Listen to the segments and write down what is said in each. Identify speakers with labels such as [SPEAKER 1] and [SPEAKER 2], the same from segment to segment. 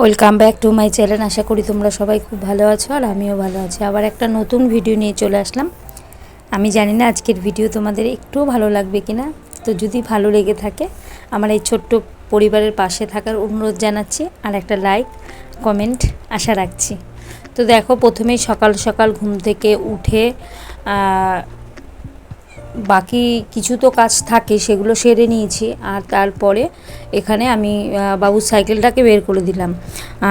[SPEAKER 1] Welcome back to my channel আশা করি তোমরা সবাই খুব ভালো আছো আর আমিও ভালো আছি। আবার একটা নতুন ভিডিও নিয়ে চলে আসলাম। আমি জানি না আজকের ভিডিও তোমাদের একটুও ভালো লাগবে কি না তো যদি ভালো লেগে থাকে, আমার এই ছোট্ট পরিবারের পাশে থাকার অনুরোধ জানাচ্ছি আর একটা লাইক কমেন্ট আশা রাখছি। তো দেখো, প্রথমেই সকাল সকাল ঘুম থেকে উঠে বাকি কিছু তো কাজ থাকে, সেগুলো সেরে নিয়েছি। আর তারপরে এখানে আমি বাবুর সাইকেলটাকে বের করে দিলাম।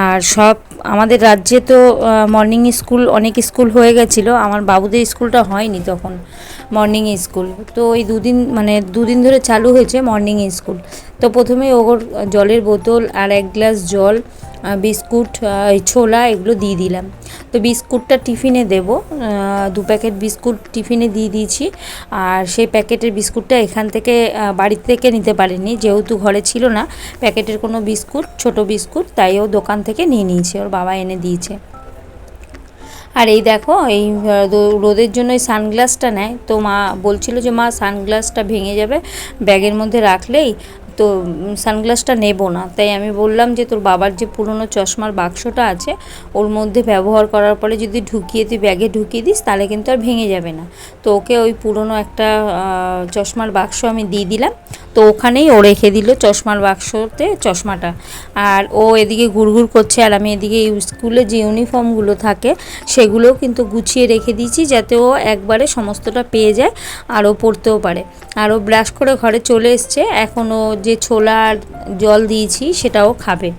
[SPEAKER 1] আর সব, আমাদের রাজ্যে তো মর্নিং স্কুল অনেক স্কুল হয়ে গেছিল। আমার বাবুদের স্কুলটা হয়নি তখন মর্নিং স্কুল তো ওই দুদিন মানে দুদিন ধরে চালু হয়েছে মর্নিং স্কুল তো প্রথমে ওর জলের বোতল আর এক গ্লাস জল বিস্কুট ছোলা এগুলো দিয়ে দিলাম। তো বিস্কুটটা টিফিনে দেব দু প্যাকেট বিস্কুট টিফিনে দিয়ে দিয়েছি। আর সেই প্যাকেটের বিস্কুটটা এখান থেকে বাড়ি থেকে নিতে পারিনি, যেহেতু ঘরে ছিল না, প্যাকেটের কোনো বিস্কুট, ছোট বিস্কুট, তাই ও দোকান থেকে নিয়ে নিয়েছে, ওর বাবা এনে দিয়েছে। আর এই দেখো, এই রোদের জন্য এই সানগ্লাসটা নেয়। তো মা বলছিল যে মা, সানগ্লাসটা ভেঙে যাবে, ব্যাগের মধ্যে রাখলেই তো সানগ্লাসটা নেব না। তাই আমি বললাম যে তোর বাবার যে পুরনো চশমার বাক্সটা আছে, ওর মধ্যে ব্যবহার করার পরে যদি ঢুকিয়ে তুই ব্যাগে ঢুকিয়ে দিস, তাহলে কিন্তু আর ভেঙে যাবে না। তো ওকে ওই পুরনো একটা চশমার বাক্স আমি দিয়ে দিলাম। তো ওখানেই ও রেখে দিল চশমার বাক্সতে চশমাটা। আর ও এদিকে ঘুরঘুর করছে আর আমি এদিকে স্কুলে যে ইউনিফর্মগুলো থাকে সেগুলো কিন্তু গুছিয়ে রেখে দিয়েছি যাতে ও একবারে সমস্তটা পেয়ে যায় আর ও পড়তেও পারে। আর ও ব্রাশ করে ঘরে চলে এসছে। এখনও যে ছোলার জল দিয়েছি সেটাও খাবে।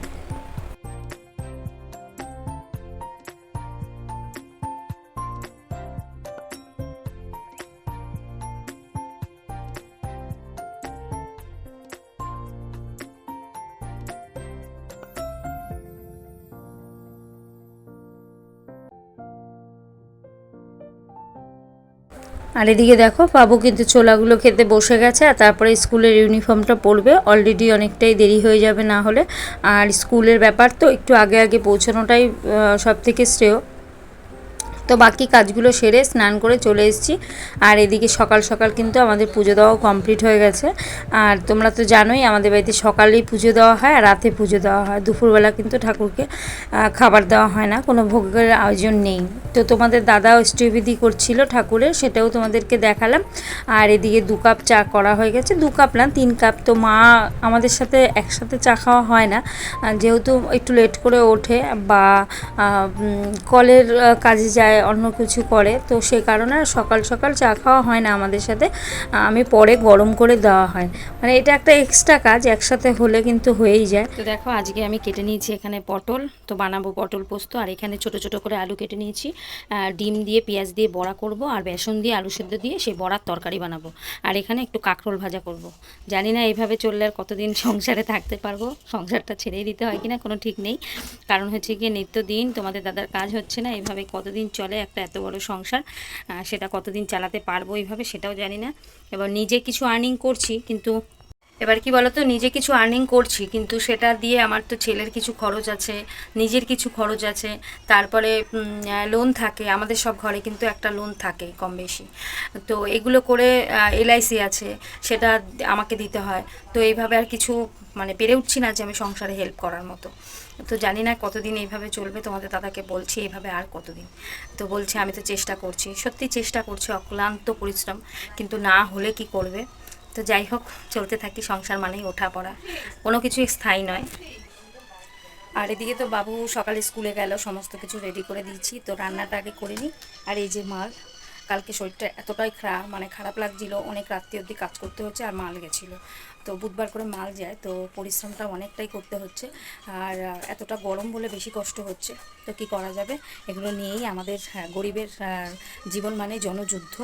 [SPEAKER 1] আর এদিকে দেখো, বাবু কিন্তু ছোলাগুলো খেতে বসে গেছে, আর তারপরে স্কুলের ইউনিফর্মটা পরবে। অলরেডি অনেকটাই দেরি হয়ে যাবে না হলে। আর স্কুলের ব্যাপার তো একটু আগে আগে পৌঁছানোটাই সব থেকে শ্রেয়। তো বাকি কাজগুলো সেরে স্নান করে চলে এসেছি। আর এদিকে সকাল সকাল কিন্তু আমাদের পুজো দেওয়াও কমপ্লিট হয়ে গেছে। আর তোমরা তো জানোই আমাদের বাড়িতে সকালেই পুজো দেওয়া হয় আর রাতে পুজো দেওয়া হয়। দুপুরবেলা কিন্তু ঠাকুরকে খাবার দেওয়া হয় না। কোনো ভোগের আয়োজন নেই। তো তোমাদের দাদা অষ্টবিধি করছিল ঠাকুরের, সেটাও তোমাদেরকে দেখালাম। আর এদিকে দু কাপ চা করা হয়ে গেছে। দু কাপ না, তিন কাপ। তো মা আমাদের সাথে একসাথে চা খাওয়া হয় না। যেহেতু একটু লেট করে ওঠে বা কলের কাজে যায় অন্য কিছু করে। তো সে কারণে সকাল সকাল চা খাওয়া হয় না আমাদের সাথে। আমি পরে গরম করে দেওয়া হয়। মানে এটা একটা এক্সট্রা কাজ, একসাথে হলে কিন্তু হয়েই যায়। তো দেখো, আজকে আমি কেটে নিয়েছি এখানে পটল। তো বানাবো পটল পোস্ত। আর এখানে ছোট ছোট করে আলু কেটে নিয়েছি। ডিম দিয়ে, পেঁয়াজ দিয়ে বড়া করব। আর বেসন দিয়ে, আলু সেদ্ধ দিয়ে সেই বড়ার তরকারি বানাবো। আর এখানে একটু কাঁকরোল ভাজা করব। জানি না এইভাবে চললে আর কতদিন সংসারে থাকতে পারব। সংসারটা ছেড়েই দিতে হয় কিনা কোনো ঠিক নেই। কারণ হচ্ছে গিয়ে নিত্যদিন তোমাদের দাদার কাজ হচ্ছে না। এইভাবে কতদিন চলে একটা এত বড় সংসার সেটা কতদিন চালাতে পারব এইভাবে সেটাও জানি না। এবার নিজে কিছু আর্নিং করছি, কিন্তু এবার কি বলতো, নিজে কিছু আর্নিং করছি, কিন্তু সেটা দিয়ে আমার তো ছেলের কিছু খরচ আছে, নিজের কিছু খরচ আছে, তারপরে লোন থাকে, আমাদের সব ঘরে কিন্তু একটা লোন থাকে কম বেশি। তো এগুলো করে এলআইসি আছে, সেটা আমাকে দিতে হয়। তো এইভাবে আর কিছু মানে পেরে উঠছি না যে আমি সংসারে হেল্প করার মতো। তো জানি না কতদিন এইভাবে চলবে, তোমাদের দাদাকে বলছি এইভাবে আর কতদিন। তো বলছে, আমি তো চেষ্টা করছি। সত্যি চেষ্টা করছি, অক্লান্ত পরিশ্রম, কিন্তু না হলে কি করবে? তো যাই হোক, চলতে থাকি, সংসার মানেই ওঠা পড়া কোনো কিছু স্থায়ী নয়। আর এদিকে তো বাবু সকালে স্কুলে গেল, সমস্ত কিছু রেডি করে দিয়েছি। তো রান্নাটা আগে করে নিই। আর এই যে মাল কালকে শরীরটা এতটাই খারাপ মানে খারাপ লাগছিল অনেক রাত্রি অবধি কাজ করতে হচ্ছে আর মাল গেছিল। তো বুধবার করে মাল যায় তো পরিশ্রমটা অনেকটাই করতে হচ্ছে। আর এতটা গরম বলে বেশি কষ্ট হচ্ছে। তো কি করা যাবে? এগুলো নিয়েই আমাদের হ্যাঁ, গরিবের জীবন মানে জনযুদ্ধ।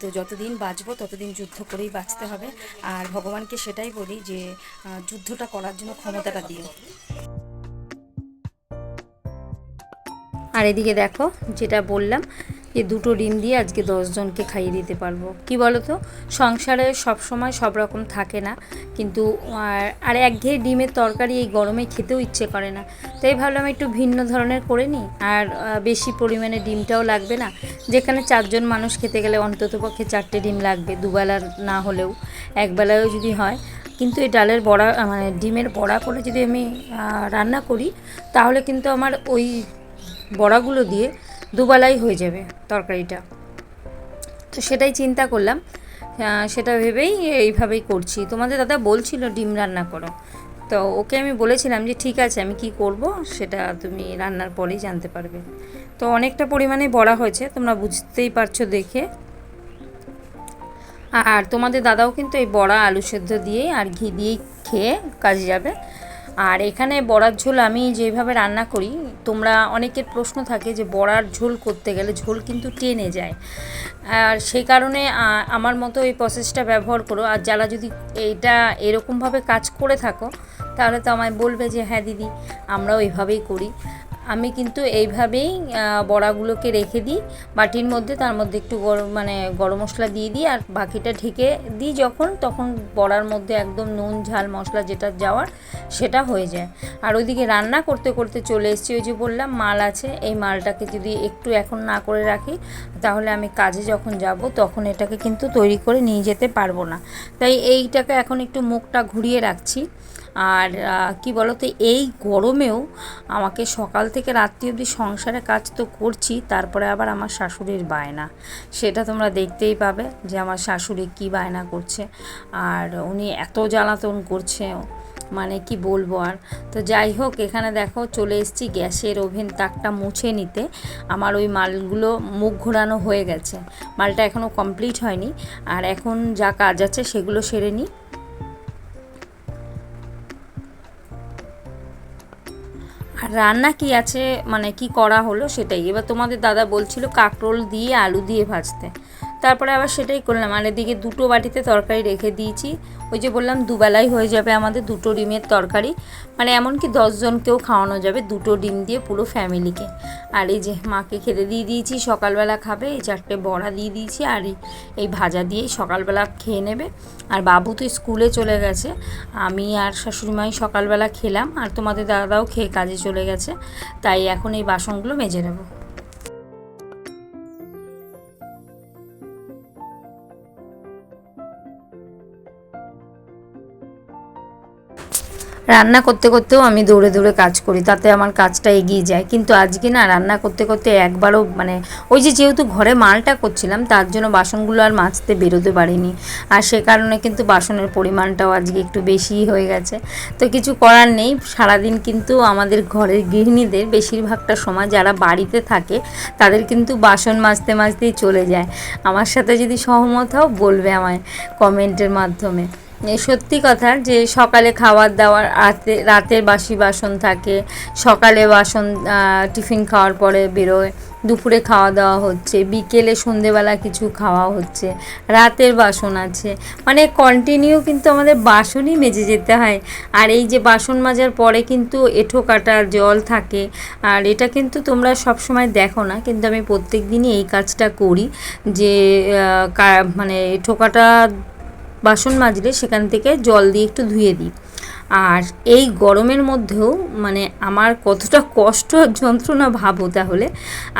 [SPEAKER 1] তো যতদিন বাঁচবো ততদিন যুদ্ধ করেই বাঁচতে হবে। আর ভগবানকে সেটাই বলি যে যুদ্ধটা করার জন্য ক্ষমতাটা দিও। আর এদিকে দেখো, যেটা বললাম যে দুটো ডিম দিয়ে আজকে দশজনকে খাইয়ে দিতে পারব। কি বলো তো সংসারে সব সময় সব রকম থাকে না, কিন্তু আর- একঘেয়ে ডিমের তরকারি এই গরমে খেতেও ইচ্ছে করে না। তাই ভাবলাম একটু ভিন্ন ধরনের করে নিই। আর বেশি পরিমাণে ডিমটাও লাগবে না। যেখানে চারজন মানুষ খেতে গেলে অন্তত পক্ষে চারটে ডিম লাগবে দুবেলার না হলেও, একবেলায়ও যদি হয়। কিন্তু এই ডালের বড়া মানে ডিমের বড়া করে যদি আমি রান্না করি, তাহলে কিন্তু আমার ওই বড়াগুলো দিয়ে দুবেলাই হয়ে যাবে তরকারিটা। তো সেটাই চিন্তা করলাম। সেটা ভেবেই এইভাবেই করছি। তোমাদের দাদা বলছিল ডিম রান্না করো। তো ওকে আমি বলেছিলাম যে, ঠিক আছে, আমি কি করব সেটা তুমি রান্নার পরেই জানতে পারবে। তো অনেকটা পরিমাণে বড়া হয়েছে, তোমরা বুঝতেই পারছ দেখে। আর তোমাদের দাদাও কিন্তু এই বড়া, আলু সেদ্ধ দিয়ে আর ঘি দিয়েই খেয়ে কাজে যাবে। আর এখানে বড়ার ঝোল আমি যেভাবে রান্না করি, তোমরা অনেকের প্রশ্ন থাকে যে বড়ার ঝোল করতে গেলে ঝোল কিন্তু টেনে যায়। আর সেই কারণে আমার মতো এই প্রসেসটা ব্যবহার করো। আর যারা যদি এইটা এরকমভাবে কাজ করে থাকো, তাহলে তো আমায় বলবে যে হ্যাঁ দিদি, আমরাও এইভাবেই করি। আমি কিন্তু এইভাবেই বড়াগুলোকে রেখে দিই। বাটির মধ্যে, তার মধ্যে একটু গরম মানে গরম মশলা দিয়ে দিই আর বাকিটা ঢেকে দিই যখন, তখন বড়ার মধ্যে একদম নুন, ঝাল, মশলা যেটা যাওয়ার, সেটা হয়ে যায়। আর ওইদিকে রান্না করতে করতে চলে এসেছি, ওই যে বললাম, মাল আছে। এই মালটাকে যদি একটু এখন না করে রাখি, তাহলে আমি কাজে যখন যাব, তখন এটাকে কিন্তু তৈরি করে নিয়ে যেতে পারব না। তাই এইটাকে এখন একটু মুখটা ঘুরিয়ে রাখছি। আর কি বলতো, এই গরমেও আমাকে সকাল থেকে রাত্রি অবধি সংসারে কাজ তো করছি, তারপরে আবার আমার শাশুড়ির বায়না। সেটা তোমরা দেখতেই পাবে যে আমার শাশুড়ি কি বায়না করছে, আর উনি এত জ্বালাতন করছে মানে কি বলব আর। তো যাই হোক, এখানে দেখো চলে এসেছি গ্যাসের ওভেন তাকটা মুছে নিতে। আমার ওই মালগুলো মুখ ঘোরানো হয়ে গেছে। মালটা এখনও কমপ্লিট হয়নি, আর এখন যা কাজ আছে সেগুলো সেরে নিই। রান্না কি আছে মানে কি করা হলো সেটাই। এবার তোমাদের দাদা বলছিল কাকরোল দিয়ে আলু দিয়ে ভাজতে। তারপরে আবার সেটাই করলাম। আর এদিকে দুটো বাটিতে তরকারি রেখে দিয়েছি। ওই যে বললাম, দুবেলাই হয়ে যাবে আমাদের দুটো ডিমের তরকারি। মানে এমনকি দশজনকেও খাওয়ানো যাবে দুটো ডিম দিয়ে পুরো ফ্যামিলিকে। আর এই যে মাকে খেতে দিয়ে দিয়েছি, সকালবেলা খাবে, এই চারটে বড়া দিয়ে দিয়েছি, আর এই- ভাজা দিয়েই সকালবেলা খেয়ে নেবে। আর বাবু তো স্কুলে চলে গেছে। আমি আর শাশুড়িমাই সকালবেলা খেলাম, আর তোমাদের দাদাও খেয়ে কাজে চলে গেছে। তাই এখন এই বাসনগুলো মেজে নেব। রান্না করতে করতেও আমি দৌড়ে দৌড়ে কাজ করি, তাতে আমার কাজটা এগিয়ে যায়। কিন্তু আজকে না রান্না করতে করতে একবারও মানে ওই যে যেহেতু ঘরে মালটা করছিলাম, তার জন্য বাসনগুলো আর মাজতে বেরোতে পারিনি। আর সে কারণে কিন্তু বাসনের পরিমাণটাও আজকে একটু বেশিই হয়ে গেছে। তো কিছু করার নেই, সারাদিন কিন্তু আমাদের ঘরের গৃহিণীদের বেশিরভাগটা সময় যারা বাড়িতে থাকে, তাদের কিন্তু বাসন মাজতে মাজতেই চলে যায়। আমার সাথে যদি সহমত হও, বলবে আমায় কমেন্টের মাধ্যমে। সত্যি কথা যে সকালে খাবার দাওয়ার রাতে, রাতের বাসি বাসন থাকে, সকালে বাসন টিফিন খাওয়ার পরে বেরোয়, দুপুরে খাওয়া দাওয়া হচ্ছে, বিকেলে সন্ধেবেলা কিছু খাওয়া হচ্ছে, রাতের বাসন আছে। মানে কন্টিনিউ কিন্তু আমাদের বাসনই মেজে যেতে হয়। আর এই যে বাসন মাজার পরে কিন্তু এঁঠো কাটার জল থাকে, আর এটা কিন্তু তোমরা সব সময় দেখো না, কিন্তু আমি প্রত্যেক দিনই এই কাজটা করি যে মানে এঁঠো কাটা বাসন মাজলে সেখান থেকে জল দিয়ে একটু ধুয়ে দিই। আর এই গরমের মধ্যেও মানে আমার কতটা কষ্ট যন্ত্রণা ভাবো তাহলে।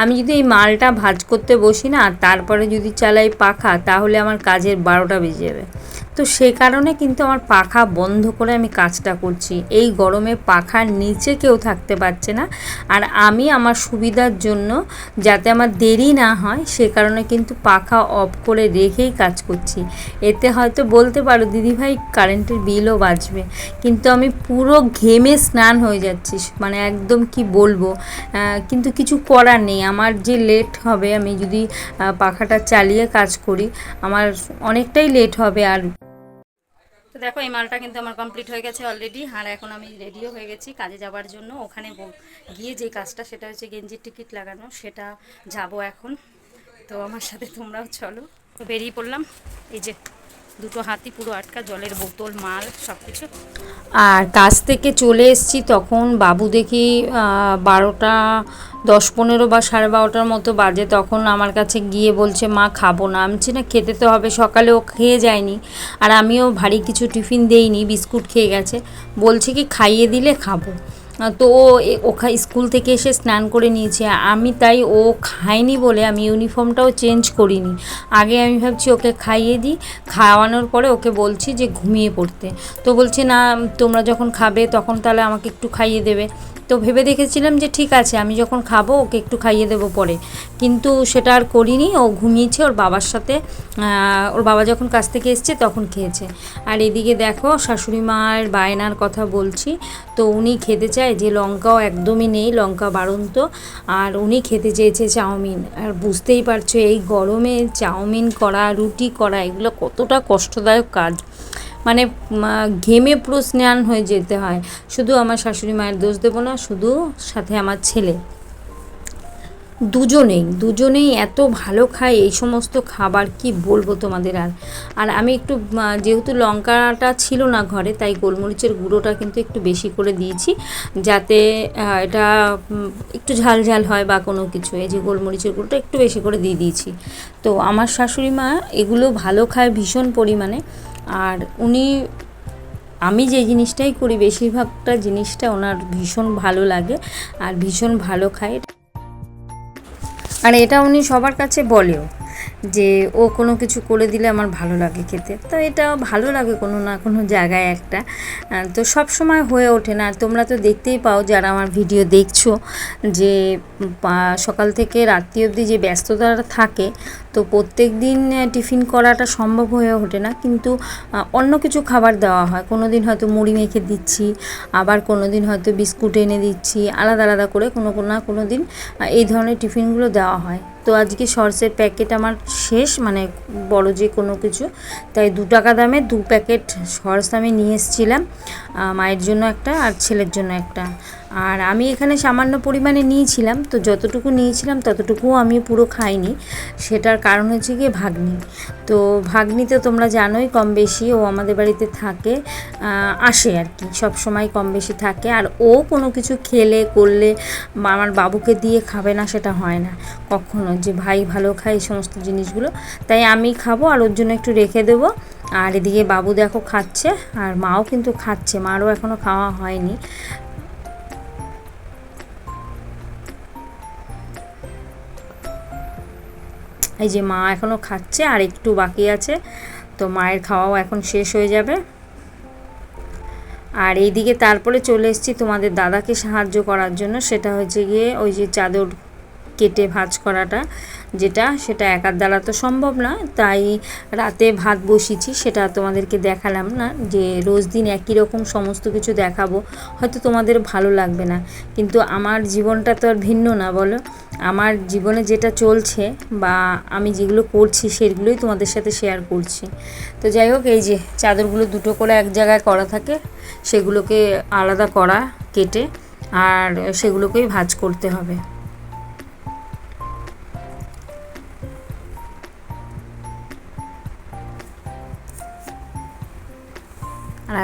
[SPEAKER 1] আমি যদি এই মালটা ভাজ করতে বসি না তারপরে যদি চালাই পাখা তাহলে আমার কাজের বারোটা বেজে যাবে। তো সে কারণে কিন্তু আমার পাখা বন্ধ করে আমি কাজটা করছি। এই গরমে পাখার নিচে কেউ থাকতে পারছে না। আর আমি আমার সুবিধার জন্য যাতে আমার দেরি না হয়, সে কারণে কিন্তু পাখা অফ করে রেখেই কাজ করছি। এতে হয়তো বলতে পারো, দিদিভাই, কারেন্টের বিলও বাঁচবে কিন্তু আমি পুরো ঘেমে স্নান হয়ে যাচ্ছি। মানে একদম কি বলব কিন্তু কিছু করার নেই। আমার যে লেট হবে, আমি যদি পাখাটা চালিয়ে কাজ করি, আমার অনেকটাই লেট হবে। আর দেখো, এই মালটা কিন্তু আমার কমপ্লিট হয়ে গেছে অলরেডি আর এখন আমি রেডিও হয়ে গেছি কাজে যাওয়ার জন্য। ওখানে গিয়ে যে কাজটা, সেটা হচ্ছে গেঞ্জির টিকিট লাগানো, সেটা যাব এখন। তো আমার সাথে তোমরাও চলো। বেরিয়ে পড়লাম। এই যে দুটো হাতি পুরো আটকা, জলের বোতল, মাল সব কিছু আর কাজ থেকে চলে এসেছি তখন বাবু দেখি বারোটা দশ পনেরো বা সাড়ে বারোটার মতো বাজে, তখন আমার কাছে গিয়ে বলছে, মা, খাব না। আমি না, খেতে তো হবে, সকালে ও খেয়ে যায়নি। আর আমিও ভারী কিছু টিফিন দেইনি, বিস্কুট খেয়ে গেছে। বলছে কি, খাইয়ে দিলে খাব। তো ও এ- ও খা- স্কুল থেকে এসে স্নান করে নিয়েছে। আমি তাই ও খায়নি বলে আমি ইউনিফর্মটাও চেঞ্জ করিনি। আগে আমি ভাবছি, ওকে খাইয়ে দিই। খাওয়ানোর পরে ওকে বলছি যে, ঘুমিয়ে পড়তে। তো বলছে, না, তোমরা যখন খাবে তখন তাহলে আমাকে একটু খাইয়ে দেবে। তো ভেবে দেখেছিলাম যে ঠিক আছে, আমি যখন খাব ওকে একটু খাইয়ে দেবো পরে। কিন্তু সেটা আর করিনি, ও ঘুমিয়েছে, ওর বাবার সাথে ওর বাবা যখন কাছ থেকে এসছে তখন খেয়েছে। আর এদিকে দেখো, শাশুড়ি মায়ের বায়নার কথা বলছি, তো উনি খেতে চায় যে লঙ্কাও একদমই নেই, লঙ্কা বাড়ন্ত। আর উনি খেতে চেয়েছে চাউমিন। আর বুঝতেই পারছ, এই গরমে চাউমিন করা, রুটি করা, এগুলো কতটা কষ্টদায়ক কাজ। মানে ঘেমে পুরো স্নান হয়ে যেতে হয়। শুধু আমার শাশুড়ি মায়ের দোষ দেবো না, শুধু সাথে আমার ছেলে। দুজনেই দুজনেই এত ভালো খায় এই সমস্ত খাবার, কি বলব তোমাদের আর? আর আমি একটু যেহেতু লঙ্কাটা ছিল না ঘরে, তাই গোলমরিচের গুঁড়োটা কিন্তু একটু বেশি করে দিয়েছি, যাতে এটা একটু ঝাল ঝাল হয় বা কোনো কিছু। এই যে গোলমরিচের গুঁড়োটা একটু বেশি করে দিয়ে দিয়েছি। তো আমার শাশুড়ি মা এগুলো ভালো খায় ভীষণ পরিমাণে। আর উনি, আমি যে জিনিসটাই করি, বেশিরভাগটা জিনিসটা ওনার ভীষণ ভালো লাগে আর ভীষণ ভালো খায়। আর এটা উনি সবার কাছে বলেও যে, ও কোনো কিছু করে দিলে আমার ভালো লাগে খেতে। তো এটা ভালো লাগে কোনো না কোনো জায়গায় একটা। তো সব সময় হয়ে ওঠে না। তোমরা তো দেখতেই পাও, যারা আমার ভিডিও দেখছ, যে সকাল থেকে রাত্রি অবধি যে ব্যস্ততা থাকে তো প্রত্যেক দিন টিফিন করাটা সম্ভব হয়ে ওঠে না। কিন্তু অন্য কিছু খাবার দেওয়া হয়। কোনো দিন হয়তো মুড়ি মেখে দিচ্ছি, আবার কোনো দিন হয়তো বিস্কুট এনে দিচ্ছি, আলাদা আলাদা করে কোনো না কোনো দিন এই ধরনের টিফিনগুলো দেওয়া হয়। তো আজকে সর্ষের প্যাকেট আমার শেষ মানে বড় যে কোনো কিছু, তাই দু টাকা দামে দু প্যাকেট সর্ষ আমি নিয়ে এসেছিলাম মায়ের জন্য একটা আর ছেলের জন্য একটা। আর আমি এখানে সামান্য পরিমাণে নিয়েছিলাম, তো যতটুকু নিয়েছিলাম ততটুকুও আমি পুরো খাইনি। সেটার কারণ হচ্ছে গিয়ে ভাগ্নি। তো ভাগ্নি তো তোমরা জানোই কম বেশি ও আমাদের বাড়িতে থাকে আসে আর কি, সব সময় কম বেশি থাকে। আর ও কোনো কিছু খেলে, করলে আমার বাবুকে দিয়ে খাবে না সেটা হয় না, কখনো যে ভাই ভালো খায় এই সমস্ত জিনিসগুলো। তাই আমি খাব আর ওর জন্য একটু রেখে দেবো। আর এদিকে বাবু দেখো খাচ্ছে, আর মাও কিন্তু খাচ্ছে, মারও এখনও খাওয়া হয়নি। এই যে মা এখনও খাচ্ছে আর একটু বাকি আছে, তো মায়ের খাওয়াও এখন শেষ হয়ে যাবে। আর এইদিকে তারপরে চলে এসেছি তোমাদের দাদাকে সাহায্য করার জন্য, সেটা হচ্ছে গিয়ে ওই যে চাদর কেটে ভাঁজ করাটা যেটা, সেটা একার দ্বারা তো সম্ভব না তাই রাতে ভাত বসিয়েছি, সেটা তোমাদেরকে দেখালাম না যে রোজ দিন একই রকম সমস্ত কিছু দেখাবো, হয়তো তোমাদের ভালো লাগবে না। কিন্তু আমার জীবনটা তো আর ভিন্ন না, বলো। আমার জীবনে যেটা চলছে বা আমি যেগুলো করছি, সেগুলোই তোমাদের সাথে শেয়ার করছি। তো যাই হোক, এই যে চাদরগুলো দুটো করে এক জায়গায় করা থাকে, সেগুলোকে আলাদা করা, কেটে, আর সেগুলোকেই ভাঁজ করতে হবে।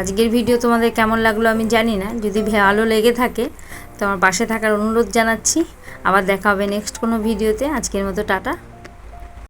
[SPEAKER 1] আজকের ভিডিও তোমাদের কেমন লাগল আমি জানি না। যদি ভালো লেগে থাকে, তো আমার পাশে থাকার অনুরোধ জানাচ্ছি। আবার দেখা হবে নেক্সট কোনো ভিডিওতে। আজকের মতো টাটা।